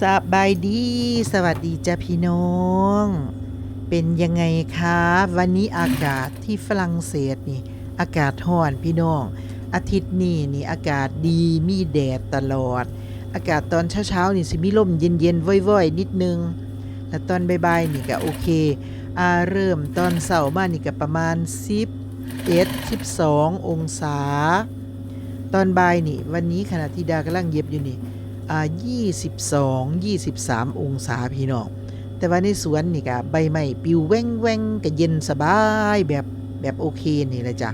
สบายดี สวัสดีจ้าพี่น้อง เป็นยังไงคะวันนี้อากาศที่ฝรั่งเศสนี่ อากาศร้อนพี่น้อง อาทิตย์นี้นี่อากาศดีมีแดดตลอด อากาศตอนเช้าๆนี่สิมีลมเย็นๆว่อยๆ นิดนึง แล้วตอนบ่ายๆนี่ก็โอเคอาเริ่มตอนเสาร์มานี่ก็ประมาณ11 12 องศา ตอนบ่ายนี่ วันนี้ขณะที่ดากำลังเย็บอยู่นี่ 22 23 องศาพี่น้อง แต่ว่าในสวนนี่ก็ใบไม้ปิวแว่งแว่งก็เย็นสบายแบบแบบโอเคนี่แหละจ้ะ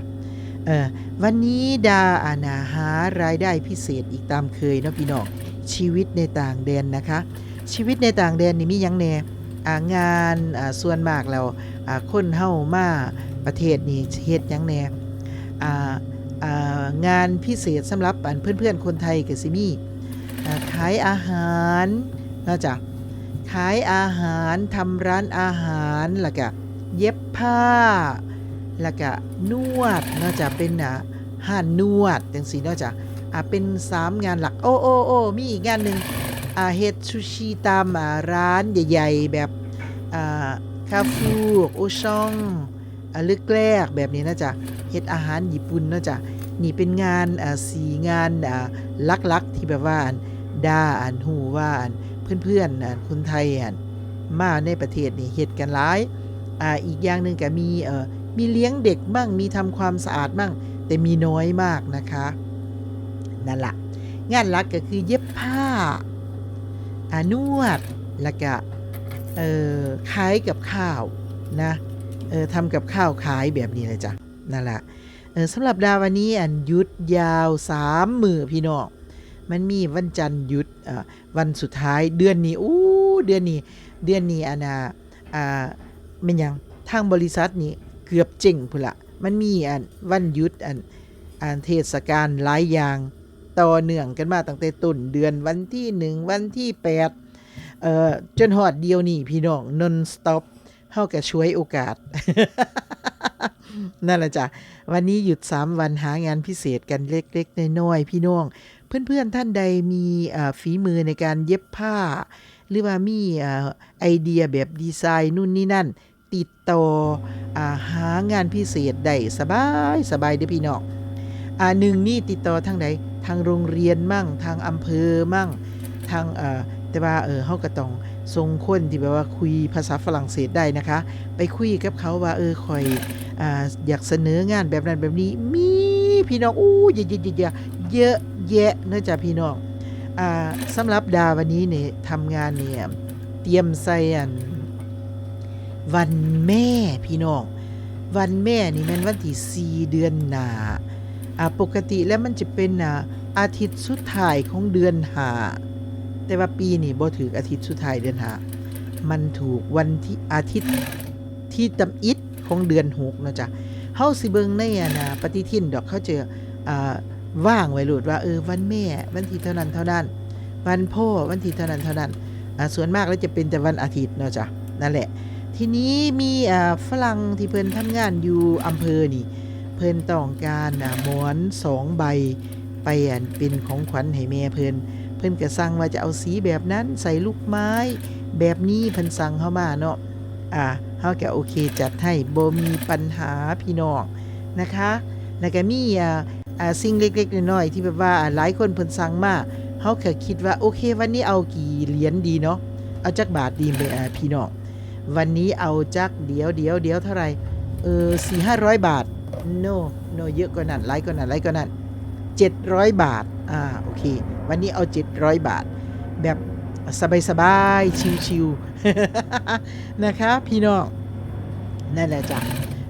เออวันนี้ดาอานาหารายได้พิเศษอีกตามเคยเนาะพี่น้องชีวิตในต่างแดนนะคะ ชีวิตในต่างแดนนี่มียังแน่อ่างานส่วนมากแล้วอ่าคนเฮามาประเทศนี่เฮ็ดยังแน่อ่าอ่างานพิเศษสำหรับอันเพื่อนๆคนไทยก็สิมี่ ขายอาหารนอกจากขายอาหารทำร้านอาหารแล้วก็เย็บผ้า แล้วก็นวดนอกจากเป็นอ่าห้านนวดจังสีนอกจากอ่าเป็นสามงานหลักโอ้โอ้โอ้มีอีกงานหนึ่งอ่าเฮ็ดซูชิตามอ่าร้านใหญ่ๆ แบบอ่าคาฟูโอช่องอ่าลึกแรกแบบนี้นะจ๊ะเฮ็ดอาหารญี่ปุ่นนะจ๊ะนี่เป็นงานอ่าสีงานอ่าลักๆที่แบบว่า ด่าอันหูว่าอันเพื่อนๆอันคนไทยอันมาในประเทศนี่เฮ็ดกันหลายอ่าอีกอย่างหนึ่งก็มีเอ่อมีเลี้ยงเด็กบ้างมีทำความสะอาดบ้างแต่มีน้อยมากนะคะนั่นละงานหลักก็คือเย็บผ้าอานวดแล้วก็เอ่อขายกับข้าวนะเออทำกับข้าวขายแบบนี้เลยจ้ะนั่นแหละเออสำหรับดาวันนี้อันยุดยาวสามมือพี่น้อง มันมีวันจันทร์หยุดวันสุดท้ายเดือนนี้อู้เดือนนี้เดือนนี้อันน่ะอ่าเป็นยังทางบริษัทนี้เกือบเจ๋งพุ่นละมันมีอันวันหยุดอันอันเทศกาลหลายอย่างต่อเนื่องกันมาตั้งแต่ต้นเดือนวันที่หนึ่งวันที่แปดเอ่อจนหอดเดียวนี่พี่น้อง non stop เฮาก็ช่วยโอกาส นั่นแหละจ้ะ วันนี้หยุด 3 วันหางานพิเศษกันเล็ก ๆ น้อยๆพี่น้อง เพื่อนๆท่านใดมีฝีมือในการเย็บผ้า หรือว่ามีอไอเดียแบบดีไซน์นู่นนี่นั่น ติดต่ออหางานพิเศษได้สบายสบายเด้อพี่น้องอ่าหนึ่งนี่ติดต่อทางใดทางโรงเรียนมั่งทางอำเภอมั่งทางแต่ว่าเออเฮาก็ต้องทรงคนที่แบบว่าคุยภาษาฝรั่งเศสได้นะคะ ไปคุยกับเขาว่าเออคอยออยากเสนองานแบบนั้นแบบนี้มีพี่น้องอู้เยอะๆๆเยอะ แยะเนื่องจากพี่น้องอ่าสำหรับดาวันนี้เนี่ยทำงานเนี่ยเตรียมใส่อันวันแม่พี่น้อง วันแม่นี่มันวันที่4เดือนหนาอ่าปกติแล้วมันจะเป็นอ่าอาทิตย์สุดท้ายของเดือนหาแต่ว่าปีนี้บ่ถืออาทิตย์สุดท้ายเดือนหามันถูกวันที่อาทิตย์ที่ตำอิดของเดือนหกเนาะจ๊ะเฮาสิเบิงในอะนะปฏิทินดอกเขาเจออ่า ว่างไว้โลดว่าเออวันแม่วันที่เท่านั้นเท่านั้น วันพ่อวันที่เท่านั้นเท่านั้นส่วนมากแล้วจะเป็นแต่วันอาทิตย์เนาะจ๊ะนั่นแหละ ทีนี้มีฝรั่งที่เพิ่นทำงานอยู่อำเภอนี่ เพิ่นต้องการหมอนสองใบไปอันเป็นของขวัญให้แม่เพิ่นเพิ่นก็สั่งว่าจะเอาสีแบบนั้นใส่ลูกไม้ แบบนี้เพิ่นสั่งเข้ามาเนาะอ่าเฮาก็โอเคจัดให้บ่มีปัญหาพี่น้องนะคะแล้วก็มีอ่า สิ่งเล็กๆน้อยๆที่แบบว่าหลายคนเพิ่นสั่งมาเฮาก็คิดว่าโอเค วันนี้เอากี่เหรียญดีเนาะเอาจักบาทดีไปพี่น้องวันนี้เอาจักเดี๋ยวเดี๋ยวเดี๋ยวเท่าไหร่เออ4-500บาท no no เยอะกว่านั้นหลายกว่านั้นหลายกว่านั้น700บาทอ่าโอเค วันนี้เอา700บาท แบบสบายๆชิวๆนะคะ พี่น้องนั่นแหละจ้ะ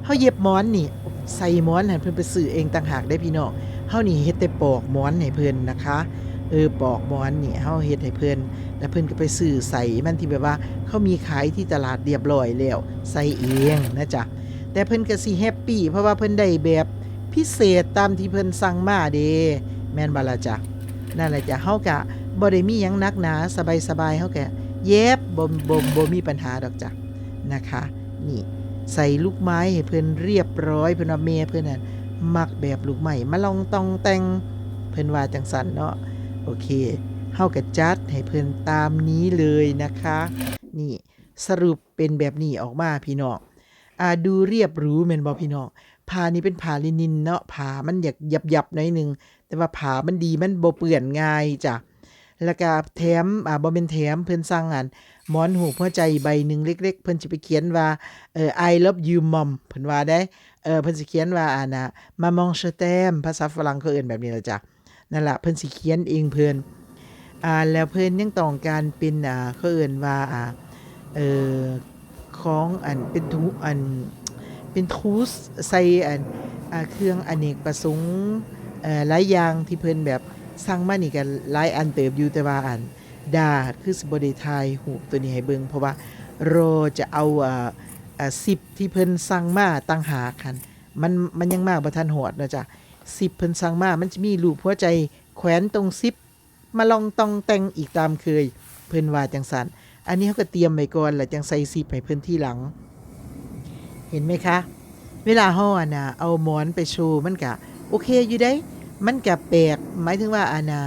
เฮาเย็บหมอนนี่ ใส่หมอนให้เพิ่นไปซื้อเองต่างหากได้พี่น้องเฮานี่เฮ็ดแต่ปอกหมอนให้เพิ่นนะคะเออปอกหมอนนี่เฮาเฮ็ดให้เพิ่นแล้วเพิ่นก็ไปซื้อใส่มันที่แบบว่าเขามีขายที่ตลาดเรียบร้อยแล้วใส่เองนะจ๊ะแต่เพิ่นก็สิแฮปปี้เพราะว่าเพิ่นได้แบบพิเศษตามที่เพิ่นสั่งมาเด้แม่นบ่ล่ะจ๊ะนั่นแหละจ้ะเฮาก็บ่ได้มีหยังนักหนาสบายๆเฮาก็เย็บบ่บ่บ่มีปัญหาดอกจ้ะนะคะนี่ ใส่ลูกไม้ให้เพื่อนเรียบร้อยเพื่อนว่าเมียเพื่อนน่ะมักแบบลูกไม้มาลองตองแต่งเพื่อนว่าจังสันเนาะโอเคเฮาก็จัดให้เพิ่อนตามนี้เลยนะคะ นี่สรุปเป็นแบบนี้ออกมาพี่น้องอ่าดูเรียบรู้แม่นบ่พี่น้องผ้านี้เป็นผ้าลินินเนาะผ้ามันอยากยับๆหน่อยหนึงแต่ว่าผ้ามันดีมันบ่เปื้อนง่ายจ้ะแล้วก็แถมอ่าบ่เป็นแถมเพิ่นสั่งอัน หมอนหูปหัวใจใบหนึ่งเล็ก ๆ เพิ่นสิไปเขียนว่าเอ่อ I love you mom เพิ่นว่าได้เออเพิ่นสิเขียนว่าอ่านะมามองเชแตมภาษาฝรั่งเขาเอิ้นแบบนี้ละจ้ะนั่นละเพิ่นสิเขียนเองเพิ่นอ่าแล้วเพิ่นยังต้องการเป็นอ่าเขาเอิ้นว่าอ่าเอ่อของอันเป็นทูอันเป็นทูสใส่อันอเครื่องอเนกประสงค์เอ่อหลายอย่างที่เพิ่นแบบสั่งมานี่ก็หลายอันเติบอยู่แต่ว่าอัน ดาคือสิบได้ถ่ายรูตัวนี้ให้เบิ่งเพราะว่ารจะเอาอ่าอ่า10ที่เพิ่นสั่งมาต่างหาคันมันมันยังมากบ่ทันฮอดนะจ้ะ10เพิ่นสั่งมามันจะมีรูปหัวใจแขวนตรง10มาลองตองแต่งอีกตามเคย เพิ่นว่าจังซั่นอันนี้เขาก็เตรียมไว้ก่อนแล้วจังใส่10ให้เพิ่นที่หลัง เห็นไหมคะ เวลาเฮาอะนะเอาหมอนไปโชว์มันก็โอเคอยู่ได้ มันก็แปลกหมายถึงว่าอานา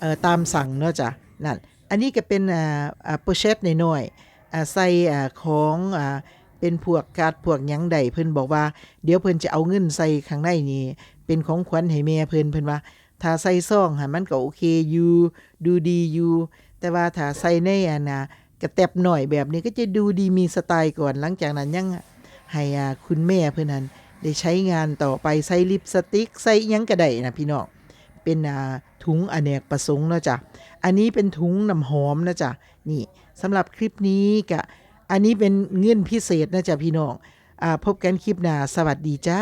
เอ่อตามสั่งเนาะจ้ะ นั่นอันนี้ก็เป็นอ่าอ่าโปเชตน้อยๆอ่าใส่อ่าของอ่าเป็นพวกการ์ดพวกหยังใดเพิ่นบอกว่า เดี๋ยวเพิ่นจะเอาเงินใส่ข้างในนี่เป็นของขวัญให้แม่เพิ่นเพิ่นว่าถ้าใส่ซองหันมันก็โอเคอยู่ดูดีอยู่แต่ว่าถ้าใส่ในอันน่ะกระแตบหน่อยแบบนี้ก็จะดูดีมีสไตล์ก่อนหลังจากนั้นยังให้อ่าคุณแม่เพิ่นนั้นได้ใช้งานต่อไปใส่ลิปสติกใส่หยังก็ได้นะพี่น้องเป็นอ่า ถุงอเนกประสงค์นะจ๊ะ อันนี้เป็นถุงน้ำหอมนะจ๊ะ นี่สำหรับคลิปนี้กะ อันนี้เป็นเงื่อนพิเศษนะจ๊ะพี่น้อง อ่าพบกันคลิปหน้า สวัสดีจ้า